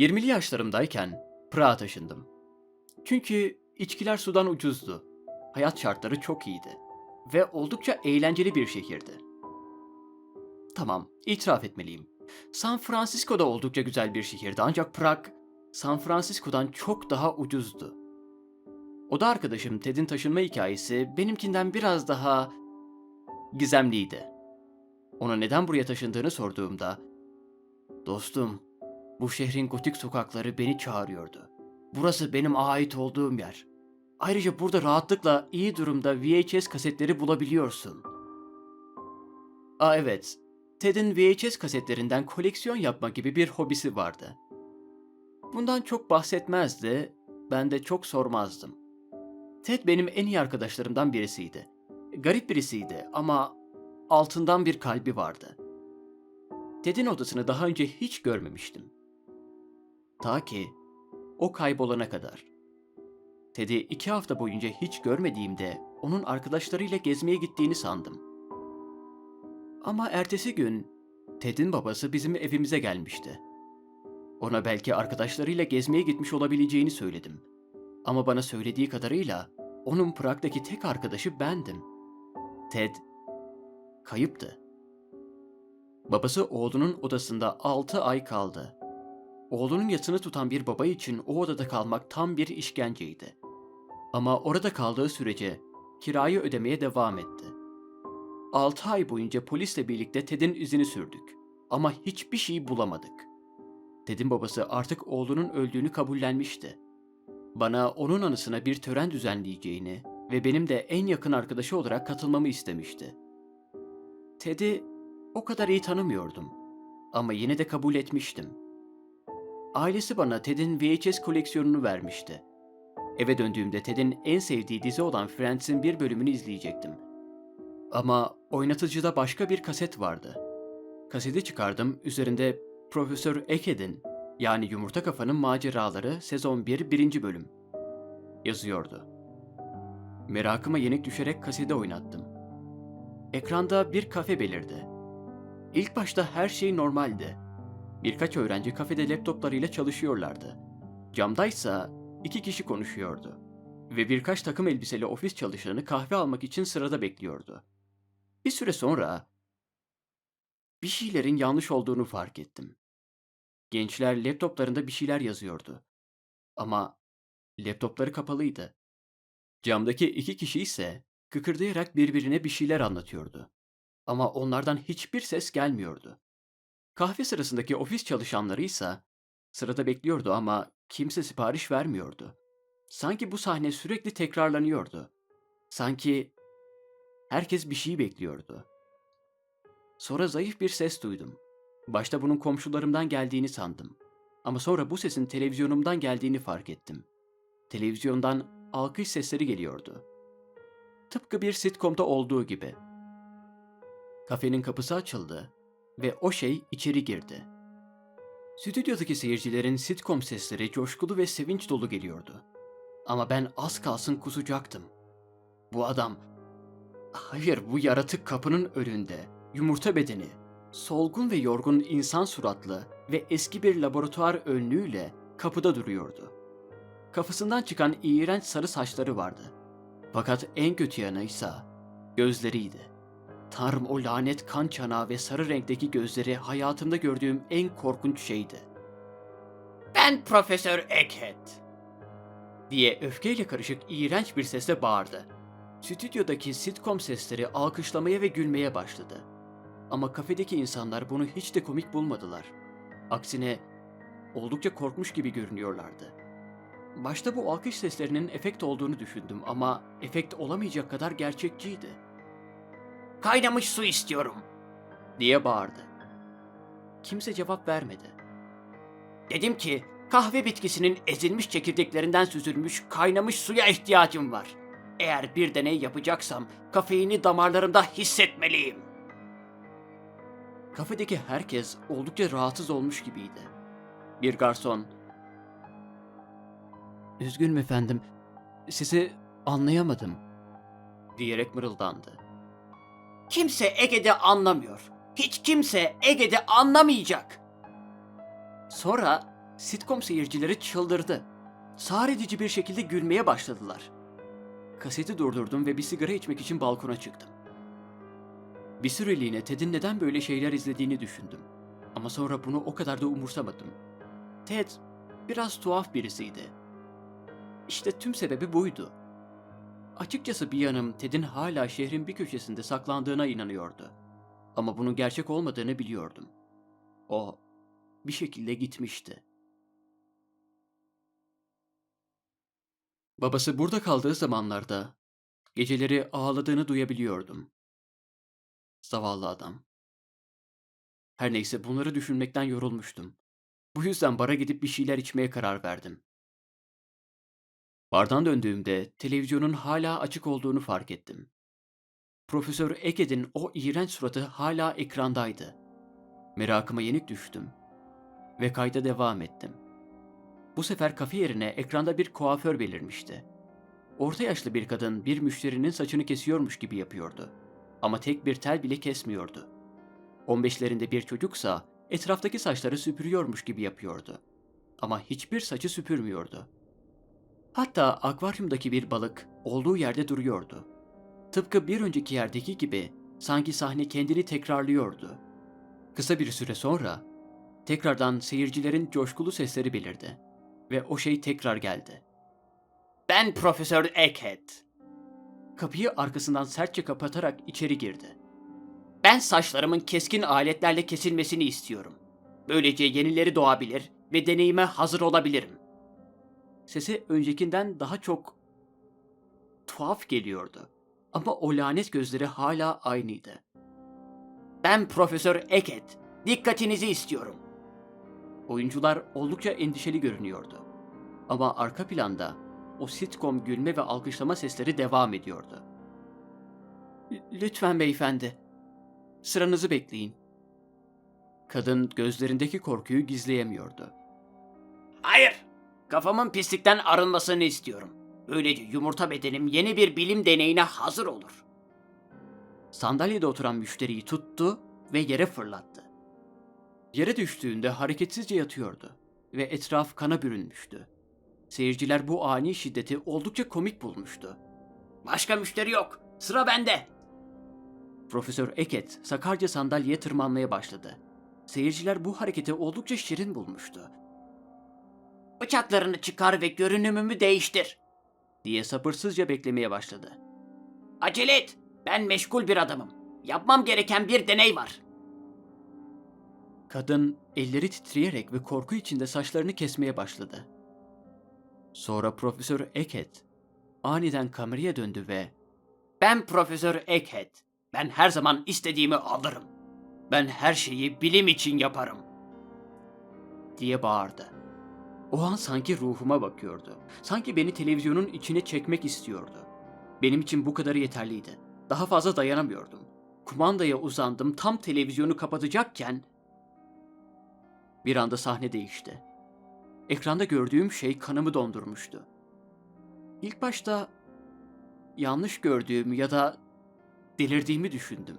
20'li yaşlarımdayken Prag'a taşındım. Çünkü içkiler sudan ucuzdu. Hayat şartları çok iyiydi. Ve oldukça eğlenceli bir şehirdi. Tamam, itiraf etmeliyim. San Francisco da oldukça güzel bir şehirdi ancak Prag, San Francisco'dan çok daha ucuzdu. Oda arkadaşım Ted'in taşınma hikayesi benimkinden biraz daha gizemliydi. Ona neden buraya taşındığını sorduğumda, "Dostum, bu şehrin gotik sokakları beni çağırıyordu. Burası benim ait olduğum yer. Ayrıca burada rahatlıkla iyi durumda VHS kasetleri bulabiliyorsun." Aa evet, Ted'in VHS kasetlerinden koleksiyon yapma gibi bir hobisi vardı. Bundan çok bahsetmezdi, ben de çok sormazdım. Ted benim en iyi arkadaşlarımdan birisiydi. Garip birisiydi ama altından bir kalbi vardı. Ted'in odasını daha önce hiç görmemiştim. Ta ki o kaybolana kadar. Ted'i iki hafta boyunca hiç görmediğimde onun arkadaşlarıyla gezmeye gittiğini sandım. Ama ertesi gün Ted'in babası bizim evimize gelmişti. Ona belki arkadaşlarıyla gezmeye gitmiş olabileceğini söyledim. Ama bana söylediği kadarıyla onun Prag'daki tek arkadaşı bendim. Ted kayıptı. Babası oğlunun odasında 6 ay kaldı. Oğlunun yatını tutan bir baba için o odada kalmak tam bir işkenceydi. Ama orada kaldığı sürece kirayı ödemeye devam etti. 6 ay boyunca polisle birlikte Ted'in izini sürdük. Ama hiçbir şey bulamadık. Ted'in babası artık oğlunun öldüğünü kabullenmişti. Bana onun anısına bir tören düzenleyeceğini ve benim de en yakın arkadaşı olarak katılmamı istemişti. Ted'i o kadar iyi tanımıyordum ama yine de kabul etmiştim. Ailesi bana Ted'in VHS koleksiyonunu vermişti. Eve döndüğümde Ted'in en sevdiği dizi olan Friends'in bir bölümünü izleyecektim. Ama oynatıcıda başka bir kaset vardı. Kaseti çıkardım, üzerinde Profesör Eked'in yani Yumurta Kafa'nın Maceraları Sezon 1 1. Bölüm yazıyordu. Merakıma yenik düşerek kaseti oynattım. Ekranda bir kafe belirdi. İlk başta her şey normaldi. Birkaç öğrenci kafede laptoplarıyla çalışıyorlardı. Camdaysa iki kişi konuşuyordu. Ve birkaç takım elbiseli ofis çalışanı kahve almak için sırada bekliyordu. Bir süre sonra bir şeylerin yanlış olduğunu fark ettim. Gençler laptoplarında bir şeyler yazıyordu. Ama laptopları kapalıydı. Camdaki iki kişi ise kıkırdayarak birbirine bir şeyler anlatıyordu. Ama onlardan hiçbir ses gelmiyordu. Kahve sırasındaki ofis çalışanları ise sırada bekliyordu ama kimse sipariş vermiyordu. Sanki bu sahne sürekli tekrarlanıyordu. Sanki herkes bir şey bekliyordu. Sonra zayıf bir ses duydum. Başta bunun komşularımdan geldiğini sandım. Ama sonra bu sesin televizyonumdan geldiğini fark ettim. Televizyondan alkış sesleri geliyordu. Tıpkı bir sitcom'da olduğu gibi. Kafenin kapısı açıldı ve o şey içeri girdi. Stüdyodaki seyircilerin sitcom sesleri coşkulu ve sevinç dolu geliyordu. Ama ben az kalsın kusacaktım. Bu adam, hayır bu yaratık kapının önünde, yumurta bedeni, solgun ve yorgun insan suratlı ve eski bir laboratuvar önlüğüyle kapıda duruyordu. Kafasından çıkan iğrenç sarı saçları vardı. Fakat en kötü yanıysa gözleriydi. Tanrım o lanet kan çanağı ve sarı renkteki gözleri hayatımda gördüğüm en korkunç şeydi. Ben Profesör Egghead diye öfkeyle karışık iğrenç bir sesle bağırdı. Stüdyodaki sitcom sesleri alkışlamaya ve gülmeye başladı. Ama kafedeki insanlar bunu hiç de komik bulmadılar. Aksine oldukça korkmuş gibi görünüyorlardı. Başta bu alkış seslerinin efekt olduğunu düşündüm ama efekt olamayacak kadar gerçekçiydi. Kaynamış su istiyorum diye bağırdı. Kimse cevap vermedi. Dedim ki kahve bitkisinin ezilmiş çekirdeklerinden süzülmüş kaynamış suya ihtiyacım var. Eğer bir deney yapacaksam kafeini damarlarımda hissetmeliyim. Kafedeki herkes oldukça rahatsız olmuş gibiydi. Bir garson, ''Üzgünüm efendim, sizi anlayamadım.'' diyerek mırıldandı. Kimse Ege'de anlamıyor. Hiç kimse Ege'de anlamayacak. Sonra Sitcom seyircileri çıldırdı. Sağır edici bir şekilde gülmeye başladılar. Kaseti durdurdum ve bir sigara içmek için balkona çıktım. Bir süreliğine Ted'in neden böyle şeyler izlediğini düşündüm. Ama sonra bunu o kadar da umursamadım. Ted biraz tuhaf birisiydi. İşte tüm sebebi buydu. Açıkçası bir yanım Ted'in hala şehrin bir köşesinde saklandığına inanıyordu. Ama bunun gerçek olmadığını biliyordum. O bir şekilde gitmişti. Babası burada kaldığı zamanlarda geceleri ağladığını duyabiliyordum. Zavallı adam. Her neyse bunları düşünmekten yorulmuştum. Bu yüzden bara gidip bir şeyler içmeye karar verdim. Bardan döndüğümde televizyonun hala açık olduğunu fark ettim. Profesör Eked'in o iğrenç suratı hala ekrandaydı. Merakıma yenik düştüm ve kayda devam ettim. Bu sefer kafe yerine ekranda bir kuaför belirmişti. Orta yaşlı bir kadın bir müşterinin saçını kesiyormuş gibi yapıyordu. Ama tek bir tel bile kesmiyordu. 15'lerinde bir çocuksa etraftaki saçları süpürüyormuş gibi yapıyordu. Ama hiçbir saçı süpürmüyordu. Hatta akvaryumdaki bir balık olduğu yerde duruyordu. Tıpkı bir önceki yerdeki gibi sanki sahne kendini tekrarlıyordu. Kısa bir süre sonra tekrardan seyircilerin coşkulu sesleri belirdi ve o şey tekrar geldi. Ben Profesör Egghead. Kapıyı arkasından sertçe kapatarak içeri girdi. Ben saçlarımın keskin aletlerle kesilmesini istiyorum. Böylece yenileri doğabilir ve deneyime hazır olabilirim. Sesi öncekinden daha çok tuhaf geliyordu. Ama o lanet gözleri hala aynıydı. Ben Profesör Egghead. Dikkatinizi istiyorum. Oyuncular oldukça endişeli görünüyordu. Ama arka planda o sitcom gülme ve alkışlama sesleri devam ediyordu. "L- Lütfen beyefendi. Sıranızı bekleyin. Kadın gözlerindeki korkuyu gizleyemiyordu. Hayır. Kafamın pislikten arınmasını istiyorum. Böylece yumurta bedenim yeni bir bilim deneyine hazır olur. Sandalyede oturan müşteriyi tuttu ve yere fırlattı. Yere düştüğünde hareketsizce yatıyordu ve etraf kana bürünmüştü. Seyirciler bu ani şiddeti oldukça komik bulmuştu. Başka müşteri yok. Sıra bende. Profesör Eket sakarca sandalyeye tırmanmaya başladı. Seyirciler bu hareketi oldukça şirin bulmuştu. Bıçaklarını çıkar ve görünümümü değiştir diye sabırsızca beklemeye başladı. Acele et. Ben meşgul bir adamım. Yapmam gereken bir deney var. Kadın elleri titreyerek ve korku içinde saçlarını kesmeye başladı. Sonra Profesör Eckhead aniden kameraya döndü ve "Ben Profesör Eckhead. Ben her zaman istediğimi alırım. Ben her şeyi bilim için yaparım." diye bağırdı. O an sanki ruhuma bakıyordu. Sanki beni televizyonun içine çekmek istiyordu. Benim için bu kadar yeterliydi. Daha fazla dayanamıyordum. Kumandaya uzandım tam televizyonu kapatacakken bir anda sahne değişti. Ekranda gördüğüm şey kanımı dondurmuştu. İlk başta yanlış gördüğüm ya da delirdiğimi düşündüm.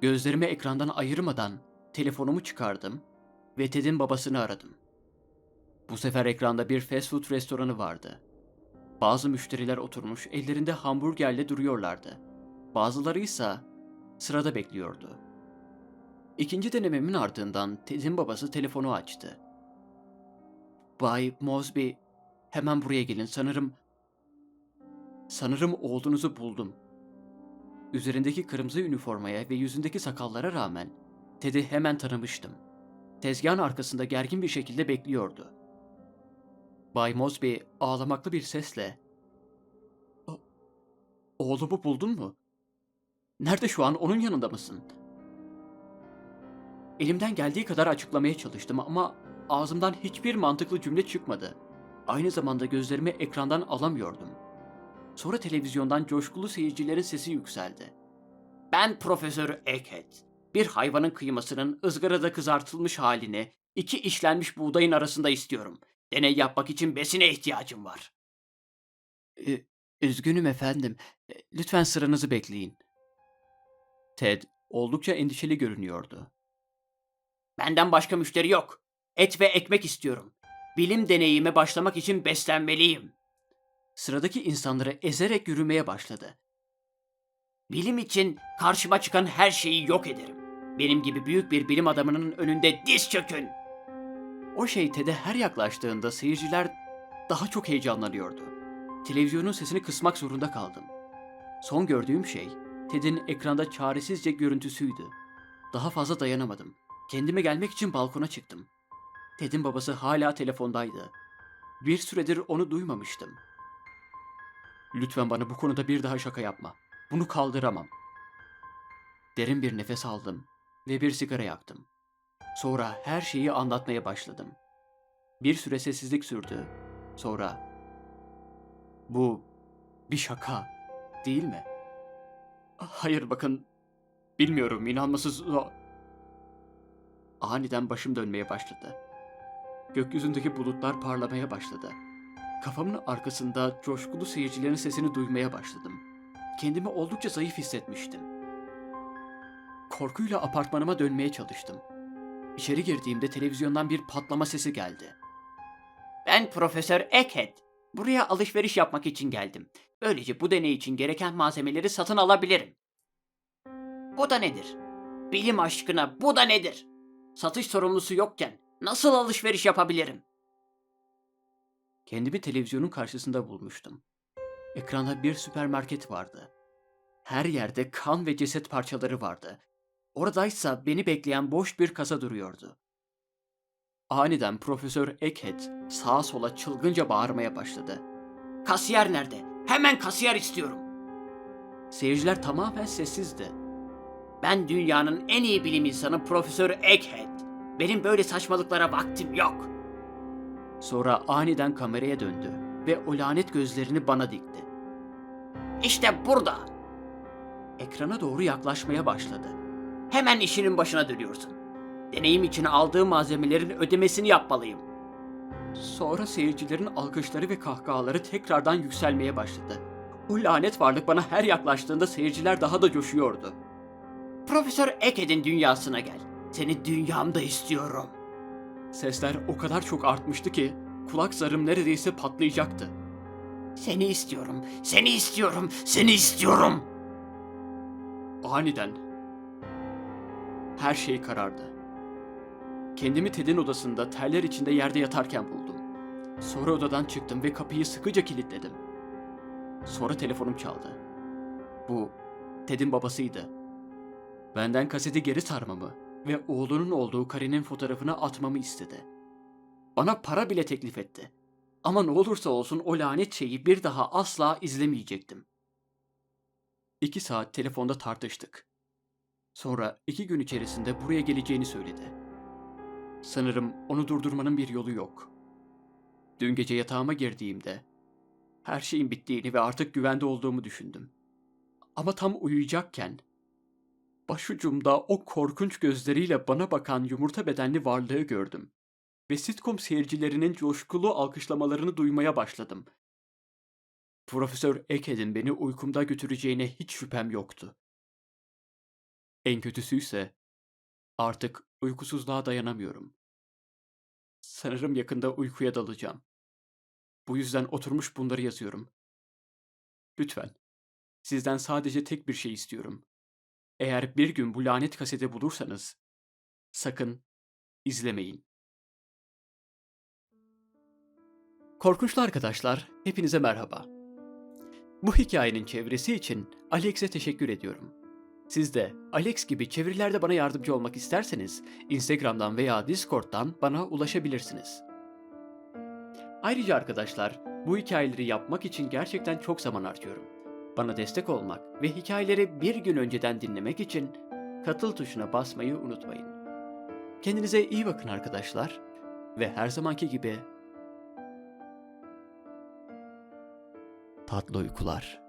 Gözlerimi ekrandan ayırmadan telefonumu çıkardım ve Ted'in babasını aradım. Bu sefer ekranda bir fast food restoranı vardı. Bazı müşteriler oturmuş ellerinde hamburgerle duruyorlardı. Bazıları ise sırada bekliyordu. İkinci denememin ardından Ted'in babası telefonu açtı. Bay Mosby, hemen buraya gelin sanırım... Sanırım oğlunuzu buldum. Üzerindeki kırmızı üniformaya ve yüzündeki sakallara rağmen Ted'i hemen tanımıştım. Tezgahın arkasında gergin bir şekilde bekliyordu. Bay Mosby ağlamaklı bir sesle "O- Oğlumu buldun mu? Nerede şu an onun yanında mısın? Elimden geldiği kadar açıklamaya çalıştım ama ağzımdan hiçbir mantıklı cümle çıkmadı. Aynı zamanda gözlerimi ekrandan alamıyordum. Sonra televizyondan coşkulu seyircilerin sesi yükseldi. Ben Profesör Egghead. Bir hayvanın kıymasının ızgarada kızartılmış halini iki işlenmiş buğdayın arasında istiyorum. Deney yapmak için besine ihtiyacım var. Ee, üzgünüm efendim. E, Lütfen sıranızı bekleyin. Ted oldukça endişeli görünüyordu. Benden başka müşteri yok. Et ve ekmek istiyorum. Bilim deneyime başlamak için beslenmeliyim. Sıradaki insanları ezerek yürümeye başladı. Bilim için karşıma çıkan her şeyi yok ederim. Benim gibi büyük bir bilim adamının önünde diz çökün. O şey Ted'e her yaklaştığında seyirciler daha çok heyecanlanıyordu. Televizyonun sesini kısmak zorunda kaldım. Son gördüğüm şey Ted'in ekranda çaresizce görüntüsüydü. Daha fazla dayanamadım. Kendime gelmek için balkona çıktım. Ted'in babası hala telefondaydı. Bir süredir onu duymamıştım. Lütfen bana bu konuda bir daha şaka yapma. Bunu kaldıramam. Derin bir nefes aldım ve bir sigara yaktım. Sonra her şeyi anlatmaya başladım. Bir süre sessizlik sürdü. Sonra bu bir şaka değil mi? Hayır bakın bilmiyorum inanması zor. Aniden başım dönmeye başladı. Gökyüzündeki bulutlar parlamaya başladı. Kafamın arkasında coşkulu seyircilerin sesini duymaya başladım. Kendimi oldukça zayıf hissetmiştim. Korkuyla apartmanıma dönmeye çalıştım. İçeri girdiğimde televizyondan bir patlama sesi geldi. Ben Profesör Eckhead. Buraya alışveriş yapmak için geldim. Böylece bu deney için gereken malzemeleri satın alabilirim. Bu da nedir? Bilim aşkına bu da nedir? Satış sorumlusu yokken nasıl alışveriş yapabilirim? Kendimi televizyonun karşısında bulmuştum. Ekranda bir süpermarket vardı. Her yerde kan ve ceset parçaları vardı. Oradaysa beni bekleyen boş bir kasa duruyordu. Aniden Profesör Eckhead sağa sola çılgınca bağırmaya başladı. Kasiyer nerede? Hemen kasiyer istiyorum. Seyirciler tamamen sessizdi. Ben dünyanın en iyi bilim insanı Profesör Egghead. Benim böyle saçmalıklara vaktim yok. Sonra aniden kameraya döndü ve o lanet gözlerini bana dikti. İşte burada. Ekrana doğru yaklaşmaya başladı. Hemen işinin başına dönüyorsun. Deneyim için aldığım malzemelerin ödemesini yapmalıyım. Sonra seyircilerin alkışları ve kahkahaları tekrardan yükselmeye başladı. O lanet varlık bana her yaklaştığında seyirciler daha da coşuyordu. Profesör Eked'in dünyasına gel. Seni dünyamda istiyorum. Sesler o kadar çok artmıştı ki kulak zarım neredeyse patlayacaktı. Seni istiyorum, seni istiyorum, seni istiyorum. Aniden her şey karardı. Kendimi Ted'in odasında terler içinde yerde yatarken buldum. Sonra odadan çıktım ve kapıyı sıkıca kilitledim. Sonra telefonum çaldı. Bu Ted'in babasıydı. Benden kaseti geri sarmamı ve oğlunun olduğu karenin fotoğrafını atmamı istedi. Bana para bile teklif etti. Ama ne olursa olsun o lanet şeyi bir daha asla izlemeyecektim. İki saat telefonda tartıştık. Sonra iki gün içerisinde buraya geleceğini söyledi. Sanırım onu durdurmanın bir yolu yok. Dün gece yatağıma girdiğimde her şeyin bittiğini ve artık güvende olduğumu düşündüm. Ama tam uyuyacakken başucumda o korkunç gözleriyle bana bakan yumurta bedenli varlığı gördüm. Ve sitcom seyircilerinin coşkulu alkışlamalarını duymaya başladım. Profesör Eked'in beni uykumda götüreceğine hiç şüphem yoktu. En kötüsüyse artık uykusuzluğa dayanamıyorum. Sanırım yakında uykuya dalacağım. Bu yüzden oturmuş bunları yazıyorum. Lütfen, sizden sadece tek bir şey istiyorum. Eğer bir gün bu lanet kaseti bulursanız, sakın izlemeyin. Korkunçlu arkadaşlar, hepinize merhaba. Bu hikayenin çevresi için Alex'e teşekkür ediyorum. Siz de Alex gibi çevirilerde bana yardımcı olmak isterseniz Instagram'dan veya Discord'dan bana ulaşabilirsiniz. Ayrıca arkadaşlar, bu hikayeleri yapmak için gerçekten çok zaman harcıyorum. Bana destek olmak ve hikayeleri bir gün önceden dinlemek için katıl tuşuna basmayı unutmayın. Kendinize iyi bakın arkadaşlar ve her zamanki gibi tatlı uykular.